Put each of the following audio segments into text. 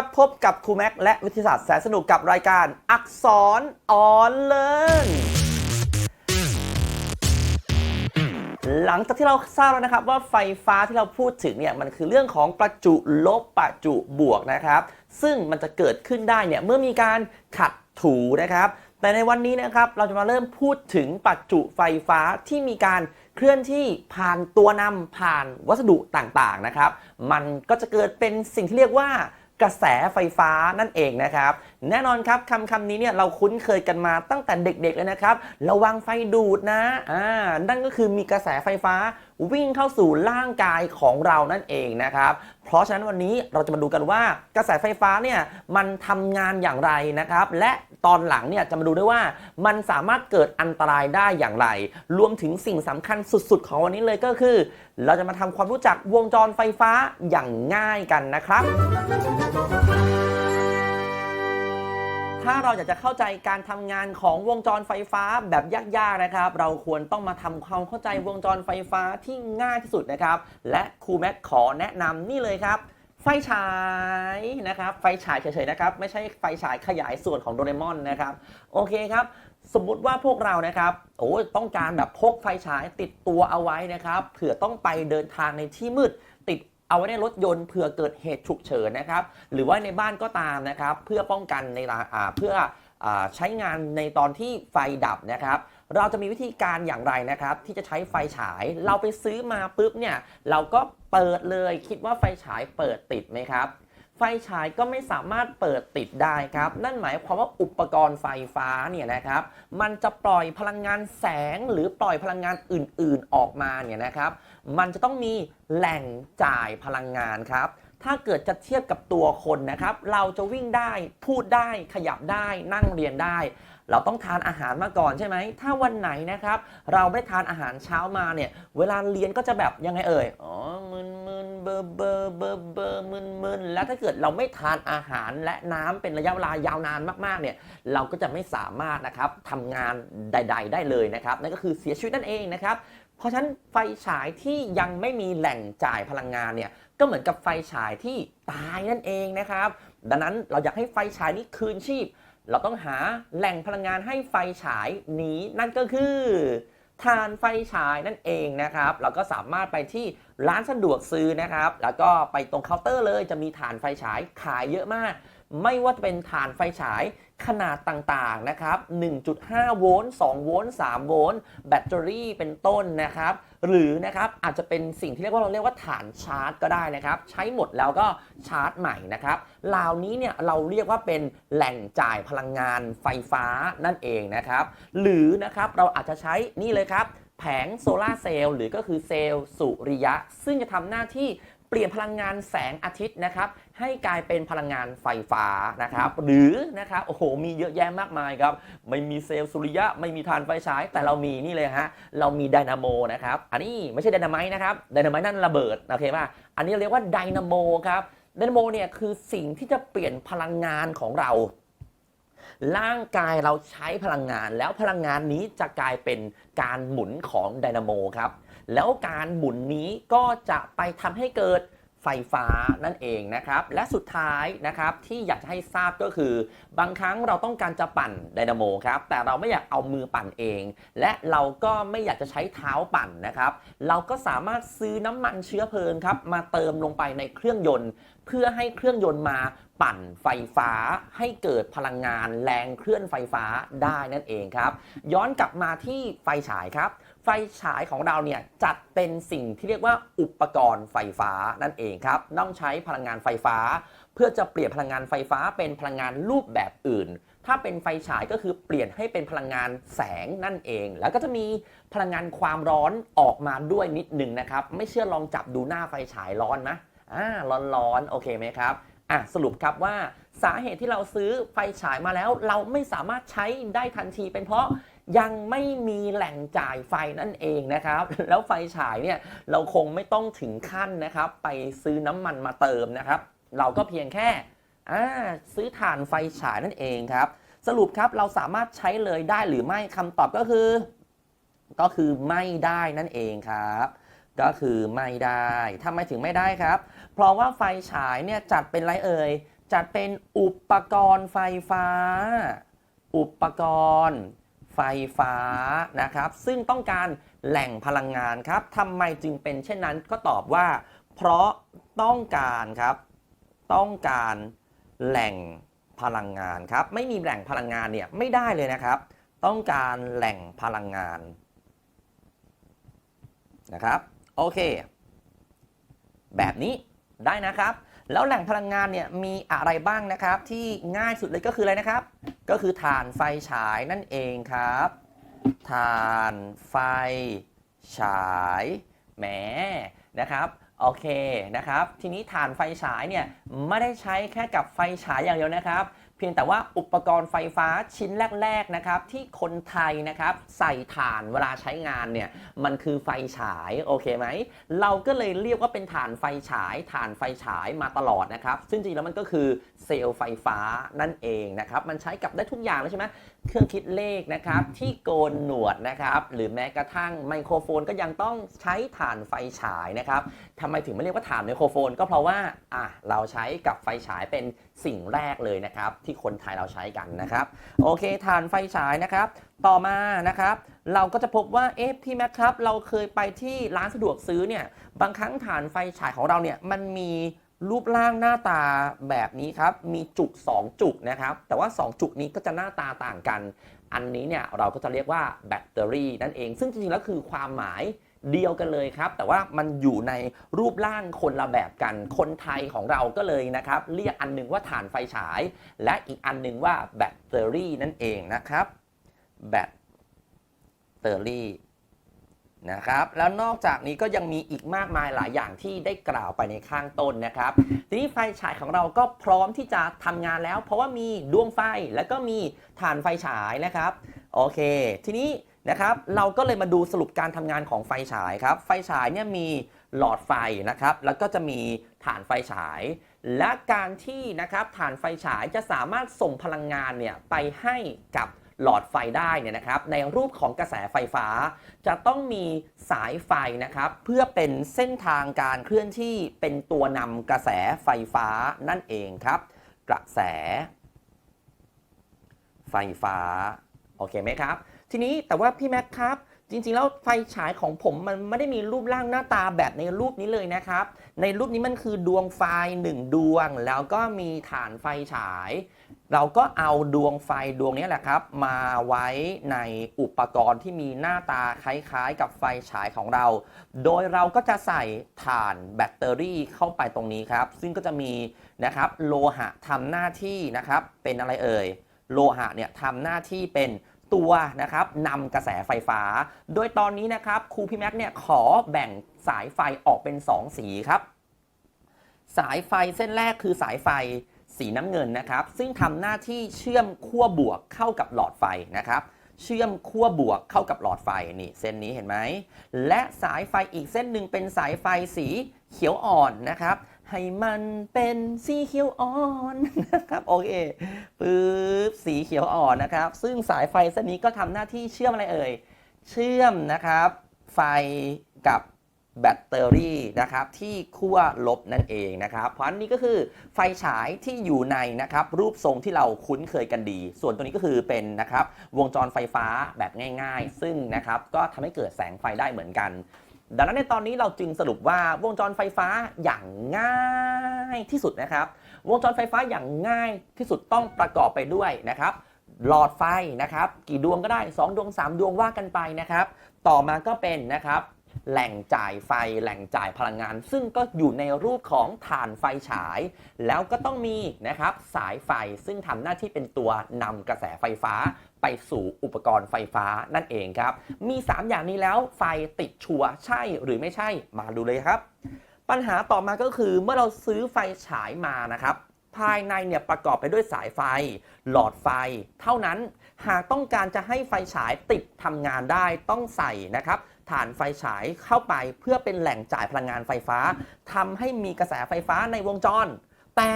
ับพบกับครูแม็กและวิทยาศาสตร์แสนสนุกกับรายการอักษรออนเลินหลังจากที่เราทราบแล้วนะครับว่าไฟฟ้าที่เราพูดถึงเนี่ยมันคือเรื่องของประจุลบประจุบวกนะครับ ซึ่งมันจะเกิดขึ้นได้เนี่ยเมื่อมีการขัดถูนะครับแต่ในวันนี้นะครับเราจะมาเริ่มพูดถึงประจุไฟฟ้าที่มีการเคลื่อนที่ผ่านตัวนำผ่านวัสดุต่างๆนะครับ มันก็จะเกิดเป็นสิ่งที่เรียกว่า กระแสไฟฟ้านั่นเองนะครับ แน่นอนครับคำคำนี้เนี่ยเราคุ้นเคยกันมาตั้งแต่เด็กๆเลยนะครับ ระวังไฟดูดนะอ่านั่นก็คือมีกระแสไฟฟ้า วิ่งเข้าสู่ร่างกายของเรานั่นเองนะครับ เพราะฉะนั้นวันนี้เราจะมาดูกันว่ากระแสไฟฟ้าเนี่ยมันทำงานอย่างไรนะครับ และตอนหลังเนี่ยจะมาดูด้วยว่ามันสามารถเกิดอันตรายได้อย่างไร รวมถึงสิ่งสำคัญสุดๆ ของวันนี้เลยก็คือ เราจะมาทำความรู้จักวงจรไฟฟ้าอย่างง่ายกันนะครับ ถ้าเราอยากจะเข้าใจการทำงานของวงจรไฟฟ้าแบบยากๆนะครับ เราควรต้องมาทำความเข้าใจวงจรไฟฟ้าที่ง่ายที่สุดนะครับ และครูแม็กขอแนะนำนี่เลยครับ ไฟฉายนะครับ ไฟฉายเฉยๆนะครับ ไม่ใช่ไฟฉายขยายส่วนของโดเรมอนนะครับ โอเคครับสมมุติว่าพวกเรานะครับโอ้ต้องการแบบพกไฟฉายติดตัวเอาไว้นะครับเผื่อต้องไปเดินทางในที่มืด เอาไว้ในรถยนต์เผื่อเกิดเหตุฉุกเฉินนะครับ หรือว่าในบ้านก็ตามนะครับ เพื่อป้องกันในเพื่ออใช้งานในตอนที่ไฟดับนะครับ เราจะมีวิธีการอย่างไรนะครับ ที่จะใช้ไฟฉายเราไปซื้อมาปุ๊บเนี่ยเราก็เปิดเลยคิดว่าไฟฉายเปิดติดไหมครับ ไฟฉายก็ไม่สามารถเปิดติดได้ครับ นั่นหมายความว่าอุปกรณ์ไฟฟ้าเนี่ยนะครับ มันจะปล่อยพลังงานแสงหรือปล่อยพลังงานอื่น ๆออกมาเนี่ยนะครับ มันจะต้องมีแหล่งจ่ายพลังงานครับ ถ้าเกิดจะเทียบกับตัวคนนะครับ เราจะวิ่งได้พูดได้ขยับได้นั่งเรียนได้ เราต้องทานอาหารมาก่อนใช่ไหม ถ้าวันไหนนะครับ เราไม่ทานอาหารเช้ามาเนี่ย เวลาเรียนก็จะแบบยังไงเอ่ย อ๋อมึนมึนเบอร์เบอร์เบอร์เบอร์มึนมึนแล้วถ้าเกิดเราไม่ทานอาหารและน้ำเป็นระยะเวลายาวนานมากๆเนี่ยเราก็จะไม่สามารถนะครับทำงานใด ๆ ได้เลยนะครับนั่นก็คือเสียชีวิตนั่นเองนะครับ เพราะฉะนั้นไฟฉายที่ยังไม่มีแหล่งจ่ายพลังงานเนี่ยก็เหมือนกับไฟฉายที่ตายนั่นเองนะครับ ดังนั้นเราอยากให้ไฟฉายนี้คืนชีพ เราต้องหาแหล่งพลังงานให้ไฟฉายนี้นั่นก็คือถ่านไฟฉายนั่นเองนะครับ เราก็สามารถไปที่ร้านสะดวกซื้อนะครับ แล้วก็ไปตรงเคาน์เตอร์เลยจะมีถ่านไฟฉายขายเยอะมาก ไม่ว่าจะเป็นถ่านไฟฉาย ขนาดต่างๆนะครับ 1.5 โวลต์ 2 โวลต์ 3 โวลต์ แบตเตอรี่เป็นต้นนะครับ หรือนะครับอาจจะเป็นสิ่งที่เรียกว่าเราเรียกว่าฐานชาร์จก็ได้นะครับ ใช้หมดแล้วก็ชาร์จใหม่นะครับเหล่านี้เนี่ยเราเรียกว่าเป็นแหล่งจ่ายพลังงานไฟฟ้านั่นเองนะครับ หรือนะครับเราอาจจะใช้นี่เลยครับแผงโซลาร์เซลล์หรือก็คือเซลล์สุริยะ ซึ่งจะทำหน้าที่ เปลี่ยนพลังงานแสงอาทิตย์นะครับ ให้กลายเป็นพลังงานไฟฟ้านะครับ หรือนะครับโอ้โหมีเยอะแยะมากมายครับ ไม่มีเซลล์สุริยะไม่มีถ่านไฟฉาย แต่เรามีนี่เลยฮะเรามีไดนาโมนะครับ อันนี้ไม่ใช่ไดนาไมต์นะครับไดนาไมต์นั่นระเบิดโอเคป่ะอันนี้เรียกว่าไดนาโมครับไดนาโมเนี่ยคือสิ่งที่จะเปลี่ยนพลังงานของเราร่างกายเราใช้พลังงานแล้วพลังงานนี้จะกลายเป็นการหมุนของไดนาโมครับ แล้วการหมุนนี้ก็จะไปทำให้เกิดไฟฟ้านั่นเองนะครับ และสุดท้ายนะครับที่อยากจะให้ทราบก็คือ บางครั้งเราต้องการจะปั่นไดนาโมครับ แต่เราไม่อยากเอามือปั่นเอง และเราก็ไม่อยากจะใช้เท้าปั่นนะครับ เราก็สามารถซื้อน้ำมันเชื้อเพลิงครับมาเติมลงไปในเครื่องยนต์ เพื่อให้เครื่องยนต์มาปั่นไฟฟ้าให้เกิดพลังงานแรงเคลื่อนไฟฟ้าได้นั่นเองครับ ย้อนกลับมาที่ไฟฉายครับ ไฟฉายของเราเนี่ยจัดเป็นสิ่งที่เรียกว่าอุปกรณ์ไฟฟ้านั่นเองครับต้องใช้พลังงานไฟฟ้า เพื่อจะเปลี่ยนพลังงานไฟฟ้าเป็นพลังงานรูปแบบอื่น ถ้าเป็นไฟฉายก็คือเปลี่ยนให้เป็นพลังงานแสงนั่นเอง แล้วก็จะมีพลังงานความร้อนออกมาด้วยนิดหนึ่งนะครับ ไม่เชื่อลองจับดูหน้าไฟฉายร้อนนะอ่าร้อนๆโอเคไหมครับอะสรุปครับว่าสาเหตุที่เราซื้อไฟฉายมาแล้ว เราไม่สามารถใช้ได้ทันทีเป็นเพราะ ยังไม่มีแหล่งจ่ายไฟนั่นเองนะครับ แล้วไฟฉายเนี่ยเราคงไม่ต้องถึงขั้นนะครับ ไปซื้อน้ำมันมาเติมนะครับ เราก็เพียงแค่ซื้อถ่านไฟฉายนั่นเองครับ สรุปครับเราสามารถใช้เลยได้หรือไม่คำตอบก็คือ ก็คือไม่ได้นั่นเองครับก็คือไม่ได้ทำไมถึงไม่ได้ครับ เพราะว่าไฟฉายเนี่ยจัดเป็นไรเอ่ย จัดเป็นอุปกรณ์ไฟฟ้า อุปกรณ์ ไฟฟ้านะครับ ซึ่งต้องการแหล่งพลังงานครับทำไมจึงเป็นเช่นนั้นก็ตอบว่า เพราะต้องการครับ ต้องการแหล่งพลังงานครับ ไม่มีแหล่งพลังงานเนี่ยไม่ได้เลยนะครับ ต้องการแหล่งพลังงานนะครับ โอเค แบบนี้ได้นะครับ แล้วแหล่งพลังงานเนี่ยมีอะไรบ้างนะครับที่ง่ายสุดเลยก็คืออะไรนะครับ ก็คือถ่านไฟฉายนั่นเองครับถ่านไฟฉายแหมนะครับโอเคนะครับ ทีนี้ถ่านไฟฉายเนี่ยไม่ได้ใช้แค่กับไฟฉายอย่างเดียวนะครับ เพียงแต่ว่าอุปกรณ์ไฟฟ้าชิ้นแรกๆนะครับที่คนไทยนะครับใส่ถ่านเวลาใช้งานเนี่ยมันคือไฟฉายโอเคไหมเราก็เลยเรียกว่าเป็นถ่านไฟฉายถ่านไฟฉายมาตลอดนะครับ ซึ่งจริงๆแล้วมันก็คือเซลล์ไฟฟ้านั่นเองนะครับมันใช้กับได้ทุกอย่างเลยใช่ไหม เครื่องคิดเลขนะครับ ที่โกนหนวดนะครับ หรือแม้กระทั่งไมโครโฟนก็ยังต้องใช้ถ่านไฟฉายนะครับทำไมถึงไม่เรียกว่าถ่านไมโครโฟน ก็เพราะว่าอะเราใช้กับไฟฉายเป็นสิ่งแรกเลยนะครับ ที่คนไทยเราใช้กันนะครับ โอเคถ่านไฟฉายนะครับ ต่อมานะครับ เราก็จะพบว่าเอ๊ะพี่แม็กครับ เราเคยไปที่ร้านสะดวกซื้อเนี่ยบางครั้งถ่านไฟฉายของเราเนี่ยมันมี รูปร่างหน้าตาแบบนี้ครับ มีจุก 2 จุกนะครับ แต่ว่า 2 จุกนี้ก็จะหน้าตาต่างกัน อันนี้เนี่ยเราก็จะเรียกว่าแบตเตอรี่นั่นเอง ซึ่งจริงๆแล้วคือความหมายเดียวกันเลยครับ แต่ว่ามันอยู่ในรูปร่างคนละแบบกัน คนไทยของเราก็เลยนะครับ เรียกอันหนึงว่าถ่านไฟฉาย และอีกอันหนึงว่าแบตเตอรี่นั่นเองนะครับ แบตเตอรี่ นะครับแล้วนอกจากนี้ก็ยังมีอีกมากมายหลายอย่างที่ได้กล่าวไปในข้างต้นนะครับ ทีนี้ไฟฉายของเราก็พร้อมที่จะทำงานแล้ว เพราะว่ามีดวงไฟแล้วก็มีถ่านไฟฉายนะครับโอเค ทีนี้นะครับเราก็เลยมาดูสรุปการทำงานของไฟฉายครับ ไฟฉายเนี่ยมีหลอดไฟนะครับ แล้วก็จะมีถ่านไฟฉาย และการที่นะครับถ่านไฟฉายจะสามารถส่งพลังงานเนี่ยไปให้กับ หลอดไฟได้เนี่ยนะครับ ในรูปของกระแสไฟฟ้า จะต้องมีสายไฟนะครับ เพื่อเป็นเส้นทางการเคลื่อนที่เป็นตัวนำกระแสไฟฟ้านั่นเองครับ กระแส ไฟฟ้า โอเคไหมครับ ทีนี้แต่ว่าพี่แม็กครับจริงๆ แล้วไฟฉายของผมมันไม่ได้มีรูปร่างหน้าตาแบบในรูปนี้เลยนะครับ ในรูปนี้มันคือดวงไฟหนึ่งดวง แล้วก็มีฐานไฟฉาย เราก็เอาดวงไฟดวงนี้แหละครับ มาไว้ในอุปกรณ์ที่มีหน้าตาคล้ายๆ กับไฟฉายของเรา โดยเราก็จะใส่ถ่านแบตเตอรี่เข้าไปตรงนี้ครับ ซึ่งก็จะมีนะครับโลหะทำหน้าที่นะครับเป็นอะไรเอ่ย โลหะเนี่ยทำหน้าที่เป็นตัวนะครับนำกระแสไฟฟ้า โดยตอนนี้นะครับครูพี่แม็กเนี่ยขอแบ่งสายไฟออกเป็น 2 สีครับ สายไฟเส้นแรกคือสายไฟ สีน้ำเงินนะครับ ซึ่งทำหน้าที่เชื่อมขั้วบวกเข้ากับหลอดไฟนะครับ เชื่อมขั้วบวกเข้ากับหลอดไฟนี่เส้นนี้เห็นไหม และสายไฟอีกเส้นหนึ่งเป็นสายไฟสีเขียวอ่อนนะครับ ให้มันเป็นสีเขียวอ่อนนะครับโอเคปึ๊บสีเขียวอ่อนนะครับ ซึ่งสายไฟเส้นนี้ก็ทำหน้าที่เชื่อมอะไรเอ่ย เชื่อมนะครับ ไฟกับ แบตเตอรี่นะครับที่ขั้วลบนั่นเองนะครับเพราะอันนี้ก็คือไฟฉายที่อยู่ในนะครับรูปทรงที่เราคุ้นเคยกันดี ส่วนตัวนี้ก็คือเป็นนะครับวงจรไฟฟ้าแบบง่าย ๆ ซึ่งนะครับก็ทำให้เกิดแสงไฟได้เหมือนกัน ดังนั้นในตอนนี้เราจึงสรุปว่าวงจรไฟฟ้าอย่างง่ายที่สุดนะครับ วงจรไฟฟ้าอย่างง่ายที่สุดต้องประกอบไปด้วยนะครับหลอดไฟนะครับ กี่ดวงก็ได้ 2 ดวง 3 ดวงว่ากันไปนะครับ ต่อมาก็เป็นนะครับ แหล่งจ่ายไฟแหล่งจ่ายพลังงาน ซึ่งก็อยู่ในรูปของถ่านไฟฉาย แล้วก็ต้องมีนะครับสายไฟซึ่งทำหน้าที่เป็นตัวนำกระแสไฟฟ้าไปสู่อุปกรณ์ไฟฟ้านั่นเองครับ มี 3 อย่างนี้แล้วไฟติดชัวใช่หรือไม่ใช่มาดูเลยครับ ปัญหาต่อมาก็คือเมื่อเราซื้อไฟฉายมานะครับภายในเนี่ยประกอบไปด้วยสายไฟ หลอดไฟ เท่านั้นหากต้องการจะให้ไฟฉายติดทำงานได้ต้องใส่นะครับ ฐานไฟฉายเข้าไปเพื่อเป็นแหล่งจ่ายพลังงานไฟฟ้าทำให้มีกระแสไฟฟ้าในวงจร แต่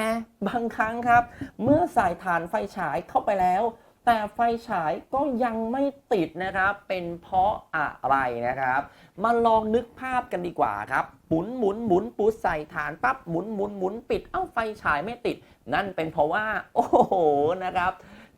บางครั้งครับ เมื่อใส่ฐานไฟฉายเข้าไปแล้ว แต่ไฟฉายก็ยังไม่ติดนะครับ เป็นเพราะอะไรนะครับ มาลองนึกภาพกันดีกว่าครับหมุนหมุนหมุนปูใส่ฐานปั๊บหมุนหมุนหมุนปิดเอ้าไฟฉายไม่ติด นั่นเป็นเพราะว่า โอ้โหนะครับ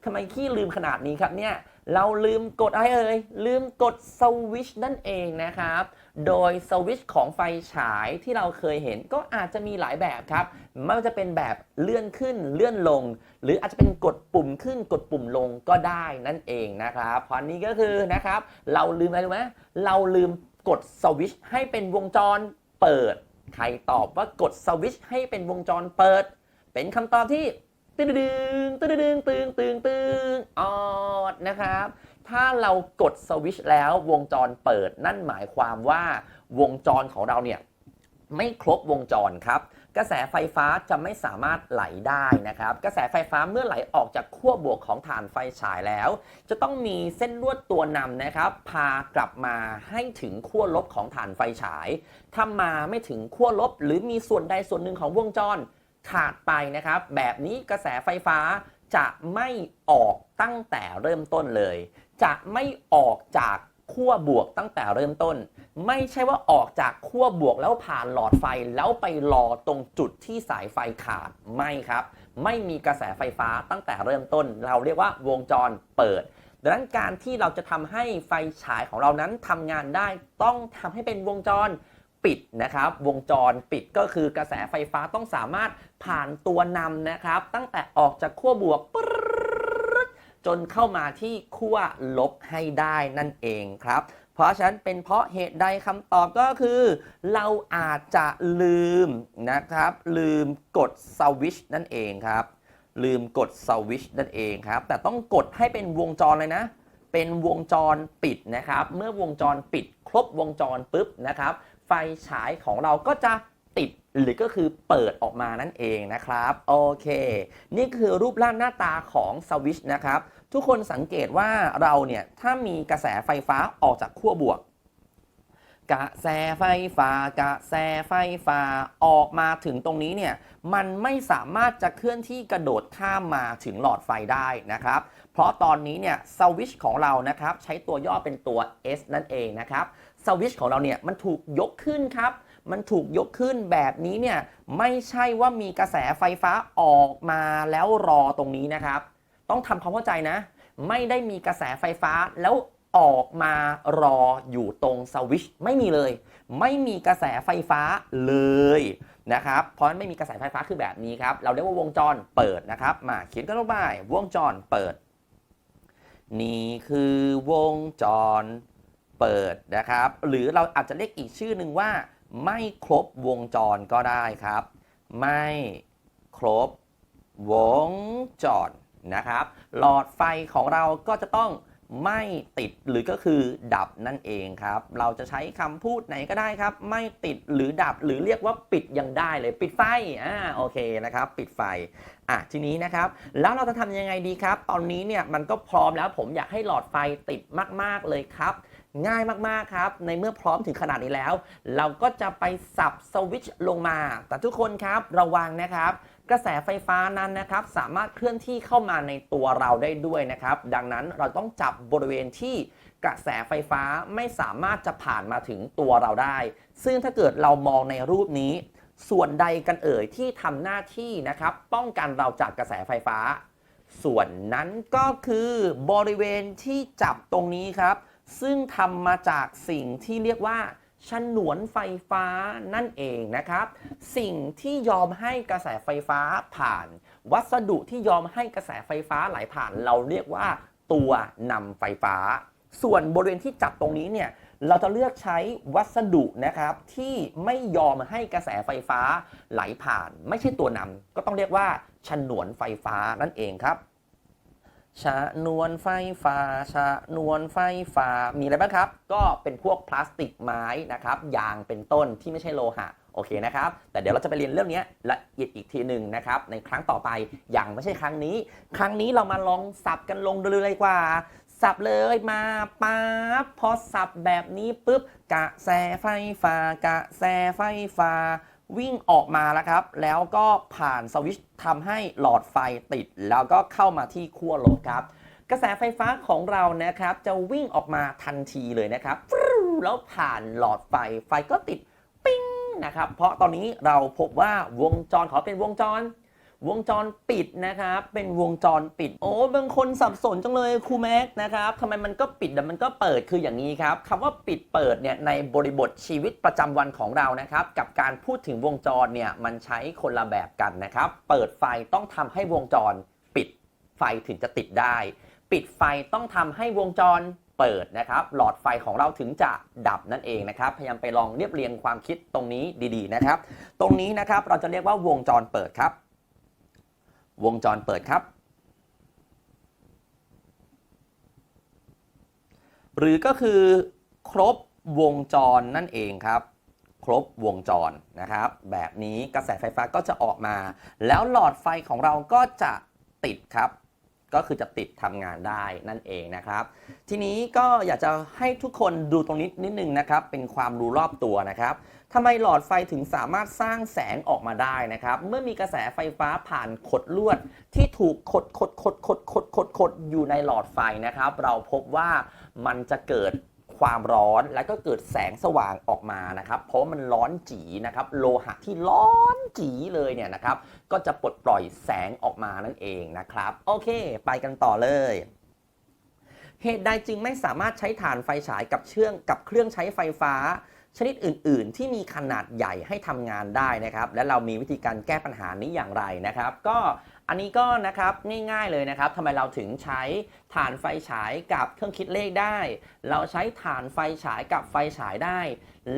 ทำไมขี้ลืมขนาดนี้ครับเนี่ย เราลืมกดอะไรเอ่ยลืมกดสวิชนั่นเองนะครับ โดยสวิชของไฟฉายที่เราเคยเห็นก็อาจจะมีหลายแบบครับไม่ว่าจะเป็นแบบเลื่อนขึ้นเลื่อนลง หรืออาจจะเป็นกดปุ่มขึ้นกดปุ่มลงก็ได้นั่นเองนะครับพราะนี้ก็คือนะครับ เราลืมอะไรรู้ไหมเราลืมกดสวิชให้เป็นวงจรเปิด ใครตอบว่ากดสวิชให้เป็นวงจรเปิด เป็นคำตอบที่ ตึงดึงตึงดึงตึงตึงตึงออดนะครับ ถ้าเรากดสวิชแล้ววงจรเปิดนั่นหมายความว่าวงจรของเราเนี่ยไม่ครบวงจรครับ กระแสไฟฟ้าจะไม่สามารถไหลได้นะครับ กระแสไฟฟ้าเมื่อไหลออกจากขั้วบวกของฐานไฟฉายแล้ว จะต้องมีเส้นลวดตัวนำนะครับ พากลับมาให้ถึงขั้วลบของฐานไฟฉาย ถ้ามาไม่ถึงขั้วลบ หรือมีส่วนใดส่วนหนึ่งของวงจร ขาดไปนะครับ แบบนี้กระแสไฟฟ้าจะไม่ออกตั้งแต่เริ่มต้นเลย จะไม่ออกจากขั้วบวกตั้งแต่เริ่มต้น ไม่ใช่ว่าออกจากขั้วบวกแล้วผ่านหลอดไฟแล้วไปรอตรงจุดที่สายไฟขาดไม่ครับ ไม่มีกระแสไฟฟ้าตั้งแต่เริ่มต้น เราเรียกว่าวงจรเปิด ดังนั้นการที่เราจะทำให้ไฟฉายของเรานั้นทำงานได้ต้องทำให้เป็นวงจร ปิดนะครับ วงจรปิดก็คือกระแสไฟฟ้าต้องสามารถผ่านตัวนำนะครับ ตั้งแต่ออกจากขั้วบวกจนเข้ามาที่ขั้วลบให้ได้นั่นเองครับ เพราะฉะนั้นเป็นเพราะเหตุใดคำตอบก็คือ เราอาจจะลืมนะครับ ลืมกดสวิชนั่นเองครับ ลืมกดสวิชนั่นเองครับ แต่ต้องกดให้เป็นวงจรเลยนะ เป็นวงจรปิดนะครับ เมื่อวงจรปิดครบวงจรปุ๊บนะครับ ฟฉายของเราก็จะติดหรือก็คือเปิดออกมานั่นเองนะครับโอเค นี่คือรูปร่างหน้าตาของสวิชนะครับ ทุกคนสังเกตว่าเราเนี่ยถ้ามีกระแสไฟฟ้าออกจากขั้วบวก กระแสไฟฟ้า กระแสไฟฟ้าออกมาถึงตรงนี้เนี่ยมันไม่สามารถจะเคลื่อนที่กระโดดข้ามมาถึงหลอดไฟได้นะครับ เพราะตอนนี้เนี่ยสวิชของเรานะครับใช้ตัวย่อเป็นตัว S นั่นเองนะครับ สวิชของเราเนี่ยมันถูกยกขึ้นครับ มันถูกยกขึ้นแบบนี้เนี่ยไม่ใช่ว่ามีกระแสไฟฟ้าออกมาแล้วรอตรงนี้นะครับ ต้องทำความเข้าใจนะ ไม่ได้มีกระแสไฟฟ้าแล้วออกมารออยู่ตรงสวิชไม่มีเลย ไม่มีกระแสไฟฟ้าเลยนะครับเพราะฉะนั้นไม่มีกระแสไฟฟ้าคือแบบนี้ครับเราเรียกว่าวงจรเปิดนะครับมาเขียนกันลงไปวงจรเปิด นี่คือวงจร เปิดนะครับ หรือเราอาจจะเรียกอีกชื่อหนึ่งว่า ไม่ครบวงจรก็ได้ครับ ไม่ครบวงจรนะครับ หลอดไฟของเราก็จะต้องไม่ติดหรือก็คือดับนั่นเองครับ เราจะใช้คำพูดไหนก็ได้ครับ ไม่ติดหรือดับหรือเรียกว่าปิดยังได้เลย ปิดไฟอ่าโอเคนะครับ ปิดไฟอะทีนี้นะครับ แล้วเราจะทำยังไงดีครับ ตอนนี้เนี่ยมันก็พร้อมแล้วผมอยากให้หลอดไฟติดมาก ๆ เลยครับ ง่ายมากๆครับ ในเมื่อพร้อมถึงขนาดนี้แล้ว เราก็จะไปสับสวิตช์ลงมา แต่ทุกคนครับระวังนะครับ กระแสไฟฟ้านั้นนะครับ สามารถเคลื่อนที่เข้ามาในตัวเราได้ด้วยนะครับ ดังนั้นเราต้องจับบริเวณที่กระแสไฟฟ้าไม่สามารถจะผ่านมาถึงตัวเราได้ ซึ่งถ้าเกิดเรามองในรูปนี้ ส่วนใดกันเอ่ยที่ทำหน้าที่นะครับ ป้องกันเราจากกระแสไฟฟ้า ส่วนนั้นก็คือบริเวณที่จับตรงนี้ครับ ซึ่งทำมาจากสิ่งที่เรียกว่าฉนวนไฟฟ้านั่นเองนะครับ สิ่งที่ยอมให้กระแสไฟฟ้าผ่าน วัสดุที่ยอมให้กระแสไฟฟ้าไหลผ่าน เราเรียกว่า ตัวนำไฟฟ้า ส่วนบริเวณที่จับตรงนี้เนี่ยเราจะเลือกใช้วัสดุนะครับที่ไม่ยอมให้กระแสไฟฟ้าไหลผ่าน ไม่ใช่ตัวนำก็ต้องเรียกว่าฉนวนไฟฟ้านั่นเองครับ ชนวนไฟฟ้าชนวนไฟฟ้ามีอะไรบ้างครับ ก็เป็นพวกพลาสติกไม้นะครับยางเป็นต้นที่ไม่ใช่โลหะโอเคนะครับ แต่เดี๋ยวเราจะไปเรียนเรื่องนี้ละเอียดอีกทีหนึ่งนะครับ ในครั้งต่อไปอย่างไม่ใช่ครั้งนี้ ครั้งนี้เรามาลองสับกันลงดูเลยดีกว่า สับเลยมาป๊าบพอสับแบบนี้ปุ๊บกระแสไฟฟ้ากระแสไฟฟ้า วิ่งออกมาแล้วครับ แล้วก็ผ่านสวิตช์ทำให้หลอดไฟติด แล้วก็เข้ามาที่ขั้วลดครับ กระแสไฟฟ้าของเรานะครับ จะวิ่งออกมาทันทีเลยนะครับ แล้วผ่านหลอดไฟไฟก็ติด ปิ้งนะครับ เพราะตอนนี้เราพบว่าวงจรขอเป็นวงจร วงจรปิดนะครับ เป็นวงจรปิด โอ้บางคนสับสนจังเลยครูแม็กนะครับทำไมมันก็ปิดแต่มันก็เปิดคืออย่างนี้ครับคำว่าปิดเปิดเนี่ยในบริบทชีวิตประจำวันของเรานะครับ กับการพูดถึงวงจรเนี่ยมันใช้คนละแบบกันนะครับ เปิดไฟต้องทำให้วงจรปิดไฟถึงจะติดได้ ปิดไฟต้องทำให้วงจรเปิดนะครับหลอดไฟของเราถึงจะดับนั่นเองนะครับ พยายามไปลองเรียบเรียงความคิดตรงนี้ดีๆนะครับ ตรงนี้นะครับเราจะเรียกว่าวงจรเปิดครับ วงจรเปิดครับ หรือก็คือ ครบวงจรนั่นเองครับ ครบวงจรนะครับ แบบนี้กระแสไฟฟ้าก็จะออกมา แล้วหลอดไฟของเราก็จะติดครับ ก็คือจะติดทำงานได้นั่นเองนะครับ ทีนี้ก็อยากจะให้ทุกคนดูตรงนี้นิดนึงนะครับ เป็นความรู้รอบตัวนะครับ ทำไมหลอดไฟถึงสามารถสร้างแสงออกมาได้นะครับ เมื่อมีกระแสไฟฟ้าผ่านขดลวด ที่ถูกขดขดขดขดขดขดขดอยู่ในหลอดไฟนะครับ เราพบว่ามันจะเกิดความร้อนและก็เกิดแสงสว่างออกมานะครับ เพราะมันร้อนจีนะครับ โลหะที่ร้อนจีเลยเนี่ยนะครับ ก็จะปลดปล่อยแสงออกมานั่นเองนะครับ โอเค ไปกันต่อเลยเหตุใดจึงไม่สามารถใช้ถ่านไฟฉายกับเชื่องกับเครื่องใช้ไฟฟ้า ชนิดอื่น ๆ ที่มีขนาดใหญ่ให้ทำงานได้นะครับ และเรามีวิธีการแก้ปัญหานี้อย่างไรนะครับ ก็อันนี้ก็นะครับง่ายๆเลยนะครับทำไมเราถึงใช้ถ่านไฟฉายกับเครื่องคิดเลขได้ เราใช้ถ่านไฟฉายกับไฟฉายได้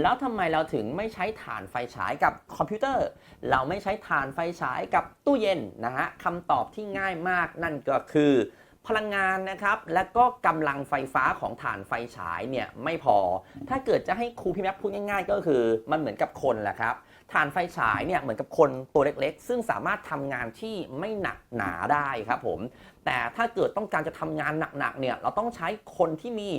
แล้วทำไมเราถึงไม่ใช้ถ่านไฟฉายกับคอมพิวเตอร์ เราไม่ใช้ถ่านไฟฉายกับตู้เย็นนะฮะคำตอบที่ง่ายมากนั่นก็คือ พลังงานนะครับ และก็กำลังไฟฟ้าของถ่านไฟฉายเนี่ยไม่พอ ถ้าเกิดจะให้ครูพี่แม็กพูดง่าย ๆ ก็คือมันเหมือนกับคนแหละครับถ่านไฟฉายเนี่ยเหมือนกับคนตัวเล็กๆ ซึ่งสามารถทำงานที่ไม่หนักหนาได้ครับผม แต่ถ้าเกิดต้องการจะทำงานหนักๆเนี่ยเราต้องใช้คนที่มี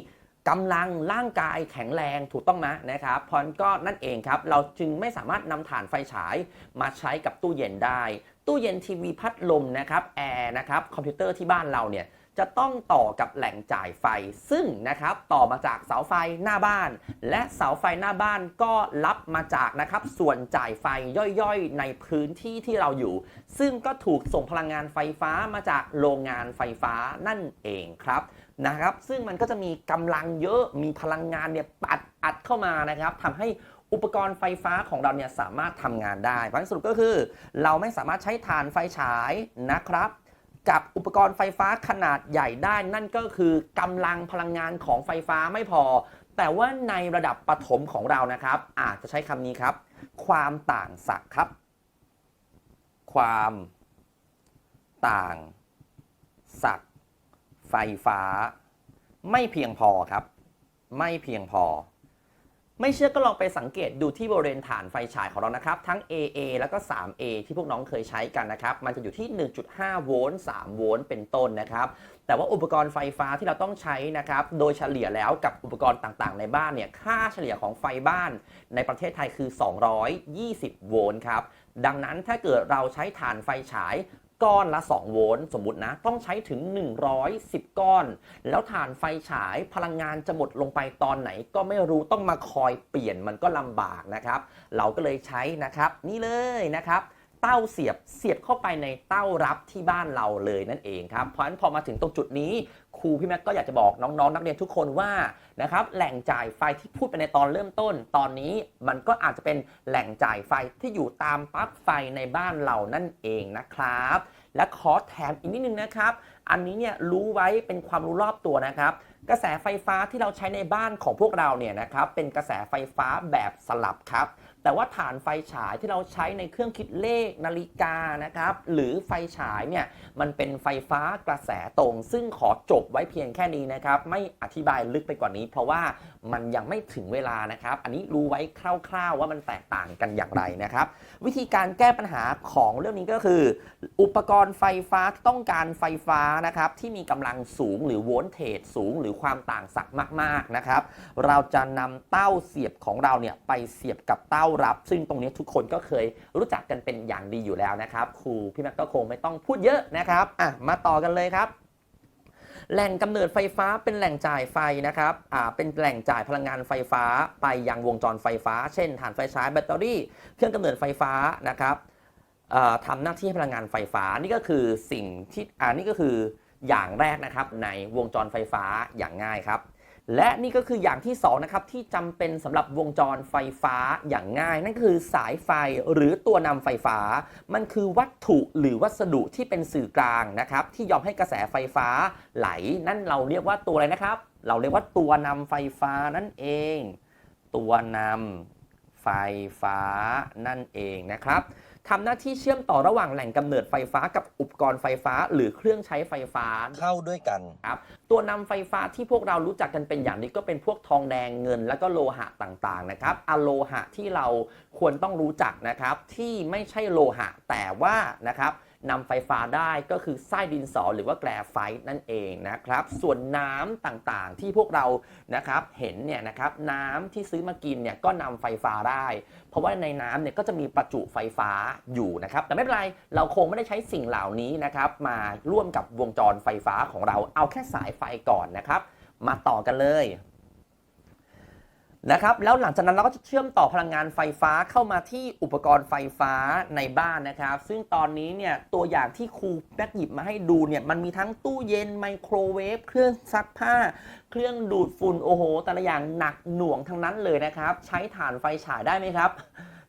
กำลังร่างกายแข็งแรงถูกต้องไหมนะครับพราะฉะนั้นก็นั่นเองครับ เราจึงไม่สามารถนำถ่านไฟฉายมาใช้กับตู้เย็นได้ ตู้เย็นทีวีพัดลมนะครับแอร์นะครับคอมพิวเตอร์ที่บ้านเราเนี่ยจะต้องต่อกับแหล่งจ่ายไฟ ซึ่งนะครับต่อมาจากเสาไฟหน้าบ้าน และเสาไฟหน้าบ้านก็รับมาจากนะครับส่วนจ่ายไฟย่อยๆ ในพื้นที่ที่เราอยู่ ซึ่งก็ถูกส่งพลังงานไฟฟ้ามาจากโรงงานไฟฟ้านั่นเองครับนะครับ ซึ่งมันก็จะมีกำลังเยอะมีพลังงานเนี่ยปัดอัดเข้ามานะครับทำให้ อุปกรณ์ไฟฟ้าของเราเนี่ยสามารถทำงานได้เพราะฉะนั้นสรุปก็คือ เราไม่สามารถใช้ถ่านไฟฉายนะครับ กับอุปกรณ์ไฟฟ้าขนาดใหญ่ได้นั่นก็คือกำลังพลังงานของไฟฟ้าไม่พอ แต่ว่าในระดับปฐมของเรานะครับ อาจจะใช้คำนี้ครับ ความต่างศักย์ครับ ความต่างศักย์ไฟฟ้า ไม่เพียงพอครับ ไม่เพียงพอ ไม่เชื่อก็ลองไปสังเกตดูที่บริเวณฐานไฟฉายของเรานะครับ ทั้ง AA แล้วก็ 3A ที่พวกน้องเคยใช้กันนะครับ มันจะอยู่ที่ 1.5 โวลต์ 3 โวลต์เป็นต้นนะครับ แต่ว่าอุปกรณ์ไฟฟ้าที่เราต้องใช้นะครับ โดยเฉลี่ยแล้วกับอุปกรณ์ต่างๆ ในบ้านเนี่ย ค่าเฉลี่ยของไฟบ้านในประเทศไทยคือ 220 โวลต์ครับ ดังนั้นถ้าเกิดเราใช้ฐานไฟฉาย ก้อนละ 2 โวลต์สมมตินะ ต้องใช้ถึง 110 ก้อน แล้วฐานไฟฉายพลังงานจะหมดลงไปตอนไหนก็ไม่รู้ต้องมาคอยเปลี่ยนมันก็ลำบากนะครับ เราก็เลยใช้นะครับ นี่เลยนะครับเต้าเสียบเสียบเข้าไปในเต้ารับที่บ้านเราเลยนั่นเองครับ เพราะฉะนั้นพอมาถึงตรงจุดนี้ ครูพี่แม็กก็อยากจะบอกน้องๆ นักเรียนทุกคนว่านะครับแหล่งจ่ายไฟที่พูดไปในตอนเริ่มต้น ตอนนี้มันก็อาจจะเป็นแหล่งจ่ายไฟที่อยู่ตามปลั๊กไฟในบ้านเรานั่นเองนะครับ และขอแถมอีกนิดนึงนะครับ อันนี้เนี่ยรู้ไว้เป็นความรู้รอบตัวนะครับ กระแสไฟฟ้าที่เราใช้ในบ้านของพวกเราเนี่ยนะครับเป็นกระแสไฟฟ้าแบบสลับครับ แต่ว่าฐานไฟฉายที่เราใช้ในเครื่องคิดเลขนาฬิกานะครับ หรือไฟฉายเนี่ยมันเป็นไฟฟ้ากระแสตรง ซึ่งขอจบไว้เพียงแค่นี้นะครับ ไม่อธิบายลึกไปกว่านี้ เพราะว่ามันยังไม่ถึงเวลานะครับ อันนี้รู้ไว้คร่าว ๆ ว่ามันแตกต่างกันอย่างไรนะครับ วิธีการแก้ปัญหาของเรื่องนี้ก็คือ อุปกรณ์ไฟฟ้าที่ต้องการไฟฟ้านะครับที่มีกำลังสูงหรือโวลต์เทจสูง หรือความต่างศักย์มากๆนะครับ เราจะนำเต้าเสียบของเราเนี่ยไปเสียบกับเต้ารับ ซึ่งตรงนี้ทุกคนก็เคยรู้จักกันเป็นอย่างดีอยู่แล้วนะครับ ครูพี่แม็กก็คงไม่ต้องพูดเยอะนะครับอะมาต่อกันเลยครับ แหล่งกำเนิดไฟฟ้าเป็นแหล่งจ่ายไฟนะครับอ่าเป็นแหล่งจ่ายพลังงานไฟฟ้าไปยังวงจรไฟฟ้า เช่นถ่านไฟฉายแบตเตอรี่ เครื่องกำเนิดไฟฟ้านะครับอ่อทำหน้าที่ให้พลังงานไฟฟ้านี่ก็คือสิ่งที่อ่านี่ก็คืออย่างแรกนะครับในวงจรไฟฟ้าอย่างง่ายครับ และนี่ก็คืออย่างที่2นะครับที่จำเป็นสำหรับวงจรไฟฟ้าอย่างง่าย นั่นคือสายไฟหรือตัวนำไฟฟ้า มันคือวัตถุหรือวัสดุที่เป็นสื่อกลางนะครับที่ยอมให้กระแสไฟฟ้าไหล นั่นเราเรียกว่าตัวอะไรนะครับ เราเรียกว่าตัวนำไฟฟ้านั่นเอง ตัวนำไฟฟ้านั่นเองนะครับ ทำหน้าที่เชื่อมต่อระหว่างแหล่งกำเนิดไฟฟ้ากับอุปกรณ์ไฟฟ้า หรือเครื่องใช้ไฟฟ้าเข้าด้วยกัน ครับตัวนำไฟฟ้าที่พวกเรารู้จักกันเป็นอย่างนี้ก็เป็นพวกทองแดงเงิน แล้วก็โลหะต่างๆนะครับอะโลหะที่เราควรต้องรู้จักนะครับที่ไม่ใช่โลหะแต่ว่านะครับ นำไฟฟ้าได้ก็คือไส้ดินสอหรือว่าแกลไฟต์นั่นเองนะครับ ส่วนน้ำต่างๆที่พวกเรานะครับเห็นเนี่ยนะครับน้ำที่ซื้อมากินเนี่ยก็นำไฟฟ้าได้ เพราะว่าในน้ำเนี่ยก็จะมีประจุไฟฟ้าอยู่นะครับ แต่ไม่เป็นไรเราคงไม่ได้ใช้สิ่งเหล่านี้นะครับ มาร่วมกับวงจรไฟฟ้าของเราเอาแค่สายไฟก่อนนะครับ มาต่อกันเลย นะครับแล้วหลังจากนั้นเราก็จะเชื่อมต่อพลังงานไฟฟ้าเข้ามาที่อุปกรณ์ไฟฟ้าในบ้านนะครับ ซึ่งตอนนี้เนี่ยตัวอย่างที่ครูแบ็กหยิบมาให้ดูเนี่ยมันมีทั้งตู้เย็นไมโครเวฟเครื่องซักผ้า เครื่องดูดฝุ่นโอ้โห แต่ละอย่างหนักหน่วงทั้งนั้นเลยนะครับ ใช้ถ่านไฟฉายได้ไหมครับ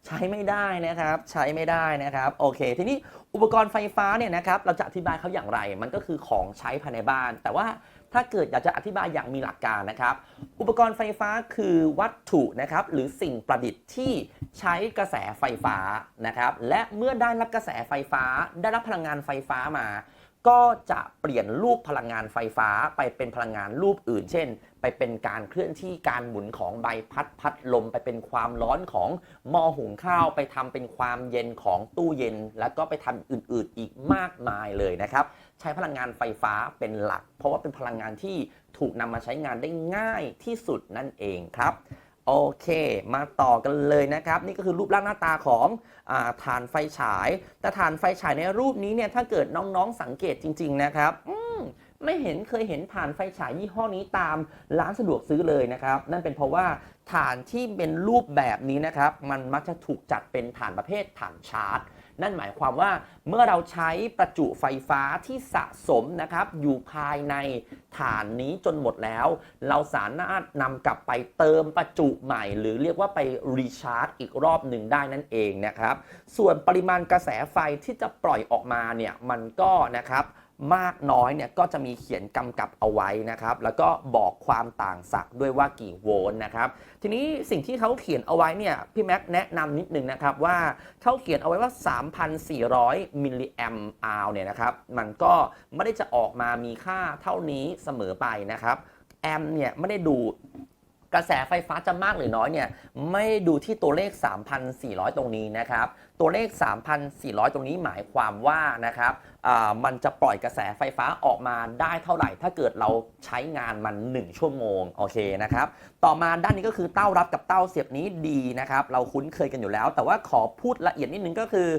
ใช้ไม่ได้นะครับ ใช้ไม่ได้นะครับ โอเค ทีนี้อุปกรณ์ไฟฟ้าเนี่ยนะครับ เราจะอธิบายเขาอย่างไร มันก็คือของใช้ภายในบ้าน แต่ว่าถ้าเกิดอยากจะอธิบายอย่างมีหลักการนะครับ อุปกรณ์ไฟฟ้าคือวัตถุนะครับ หรือสิ่งประดิษฐ์ที่ใช้กระแสไฟฟ้านะครับ และเมื่อได้รับกระแสไฟฟ้า ได้รับพลังงานไฟฟ้ามา ก็จะเปลี่ยนรูปพลังงานไฟฟ้าไปเป็นพลังงานรูปอื่น เช่น ไปเป็นการเคลื่อนที่การหมุนของใบพัดพัดลม ไปเป็นความร้อนของหม้อหุงข้าว ไปทำเป็นความเย็นของตู้เย็น แล้วก็ไปทำอื่น ๆ อีกมากมายเลยนะครับ ใช้พลังงานไฟฟ้าเป็นหลัก เพราะว่าเป็นพลังงานที่ถูกนำมาใช้งานได้ง่ายที่สุดนั่นเองครับ โอเค มาต่อกันเลยนะครับ นี่ก็คือรูปร่างหน้าตาของอาถ่านไฟฉาย แต่ฐานไฟฉายในรูปนี้เนี่ยถ้าเกิดน้องๆสังเกตจริง ๆ นะครับอืมไม่เห็นเคยเห็นถ่านไฟฉายยี่ห้อนี้ตามร้านสะดวกซื้อเลยนะครับ นั่นเป็นเพราะว่าฐานที่เป็นรูปแบบนี้นะครับ มันมักจะถูกจัดเป็นฐานประเภทฐานชาร์จ นั่นหมายความว่าเมื่อเราใช้ประจุไฟฟ้าที่สะสมนะครับอยู่ภายในฐานนี้จนหมดแล้ว เราสามารถนำกลับไปเติมประจุใหม่ หรือเรียกว่าไปรีชาร์จอีกรอบหนึ่งได้นั่นเองนะครับ ส่วนปริมาณกระแสไฟที่จะปล่อยออกมาเนี่ยมันก็นะครับ มากน้อยเนี่ยก็จะมีเขียนกำกับเอาไว้นะครับ แล้วก็บอกความต่างศักย์ด้วยว่ากี่โวลต์นะครับ ทีนี้สิ่งที่เขาเขียนเอาไว้เนี่ยพี่แม็กแนะนำนิดนึงนะครับว่าเขาเขียนเอาไว้ว่า 3,400 มิลลิแอมป์อาวเนี่ยนะครับ มันก็ไม่ได้จะออกมามีค่าเท่านี้เสมอไปนะครับ แอมป์เนี่ยไม่ได้ดู กระแสไฟฟ้าจะมากหรือน้อยเนี่ยไม่ดูที่ตัวเลข 3,400 ตรงนี้นะครับ ตัวเลข 3,400 ตรงนี้หมายความว่านะครับมันจะปล่อยกระแสไฟฟ้าออกมาได้เท่าไหร่ ถ้าเกิดเราใช้งานมัน 1 ชั่วโมงโอเคนะครับต่อมาด้านนี้ก็คือเต้ารับกับเต้าเสียบนี้ดีนะครับ เราคุ้นเคยกันอยู่แล้ว แต่ว่าขอพูดละเอียดนิดนึงก็คือ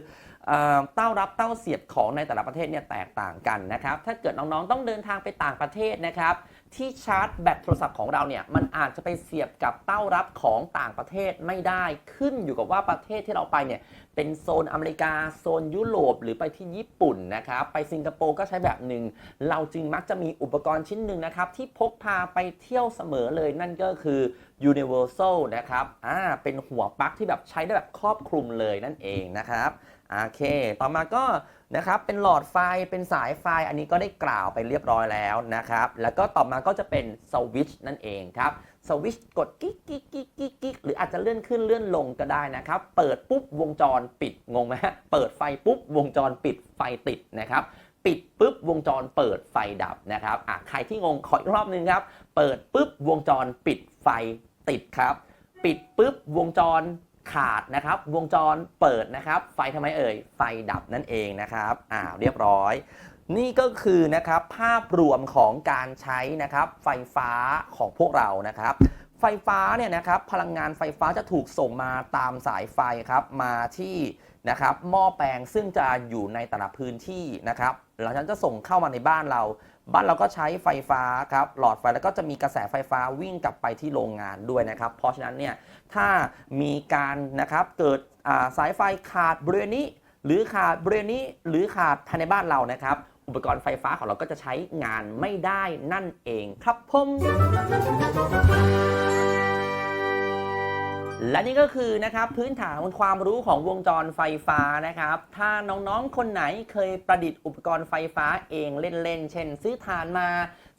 เต้ารับเต้าเสียบของในแต่ละประเทศเนี่ยแตกต่างกันนะครับ ถ้าเกิดน้องๆต้องเดินทางไปต่างประเทศนะครับ ที่ชาร์จแบตโทรศัพท์ของเราเนี่ยมันอาจจะไปเสียบกับเต้ารับของต่างประเทศไม่ได้ขึ้นอยู่กับว่าประเทศที่เราไปเนี่ยเป็นโซนอเมริกาโซนยุโรป หรือไปที่ญี่ปุ่นนะครับไปสิงคโปร์ก็ใช้แบบหนึ่งเราจึงมักจะมีอุปกรณ์ชิ้นหนึ่งนะครับที่พกพาไปเที่ยวเสมอเลยนั่นก็คือ universal นะครับอ่าเป็นหัวปลั๊กที่แบบใช้ได้แบบครอบคลุมเลยนั่นเองนะครับโอเค ต่อมาก็ นะครับ เป็นหลอดไฟ เป็นสายไฟ อันนี้ก็ได้กล่าวไปเรียบร้อยแล้วนะครับ แล้วก็ต่อมาก็จะเป็นสวิตช์นั่นเองครับ สวิตช์กดกิ๊กกิ๊กกิ๊กกิ๊กกิ๊กหรืออาจจะเลื่อนขึ้นเลื่อนลงก็ได้นะครับ เปิดปุ๊บวงจรปิด งงไหมฮะ เปิดไฟปุ๊บวงจรปิดไฟติดนะครับ ปิดปุ๊บวงจรเปิดไฟดับนะครับอะใครที่งงขออีกรอบนึงครับ เปิดปุ๊บวงจรปิดไฟติดครับ ปิดปุ๊บวงจร ขาดนะครับ วงจรเปิดนะครับ ไฟทำไมเอ่ย ไฟดับนั่นเองนะครับอ่าเรียบร้อย นี่ก็คือนะครับภาพรวมของการใช้นะครับไฟฟ้าของพวกเรานะครับไฟฟ้าเนี่ยนะครับพลังงานไฟฟ้าจะถูกส่งมาตามสายไฟครับมาที่นะครับหม้อแปลงซึ่งจะอยู่ในแต่ละพื้นที่นะครับหลังจากนั้นจะส่งเข้ามาในบ้านเรา บ้านเราก็ใช้ไฟฟ้าครับหลอดไฟแล้วก็จะมีกระแสไฟฟ้าวิ่งกลับไปที่โรงงานด้วยนะครับ เพราะฉะนั้นเนี่ยถ้ามีการนะครับเกิดาสายไฟขาดบริเวณนี้ หรือขาดบริเวณนี้หรือขาดภายในบ้านเรานะครับอุปกรณ์ไฟฟ้าของเราก็จะใช้งานไม่ได้นั่นเองครับผม และนี่ก็คือนะครับพื้นฐานความรู้ของวงจรไฟฟ้านะครับ ถ้าน้องๆคนไหนเคยประดิษฐ์อุปกรณ์ไฟฟ้าเองเล่นๆ เช่น ซื้อถ่านมา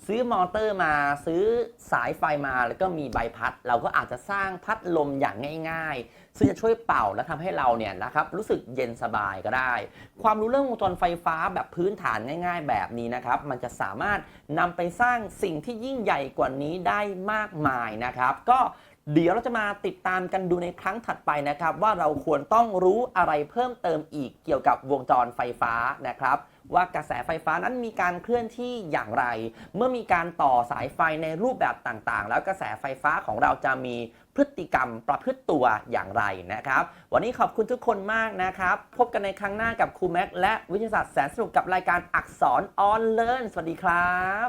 ซื้อมอเตอร์มา ซื้อสายไฟมาแล้วก็มีใบพัด เราก็อาจจะสร้างพัดลมอย่างง่าย ๆ ซึ่งจะช่วยเป่าและทำให้เราเนี่ยนะครับรู้สึกเย็นสบายก็ได้ ความรู้เรื่องวงจรไฟฟ้าแบบพื้นฐานง่าย ๆ แบบนี้นะครับมันจะสามารถนำไปสร้างสิ่งที่ยิ่งใหญ่กว่านี้ได้มากมายนะครับ ก็ เดี๋ยวเราจะมาติดตามกันดูในครั้งถัดไปนะครับ ว่าเราควรต้องรู้อะไรเพิ่มเติมอีกเกี่ยวกับวงจรไฟฟ้านะครับ ว่ากระแสไฟฟ้านั้นมีการเคลื่อนที่อย่างไร เมื่อมีการต่อสายไฟในรูปแบบต่างๆ แล้วกระแสไฟฟ้าของเราจะมีพฤติกรรมประพฤติตัวอย่างไรนะครับ วันนี้ขอบคุณทุกคนมากนะครับ พบกันในครั้งหน้ากับครูแม็กและวิทยาศาสตร์แสนสนุกกับรายการอักษรออนเลิร์นสวัสดีครับ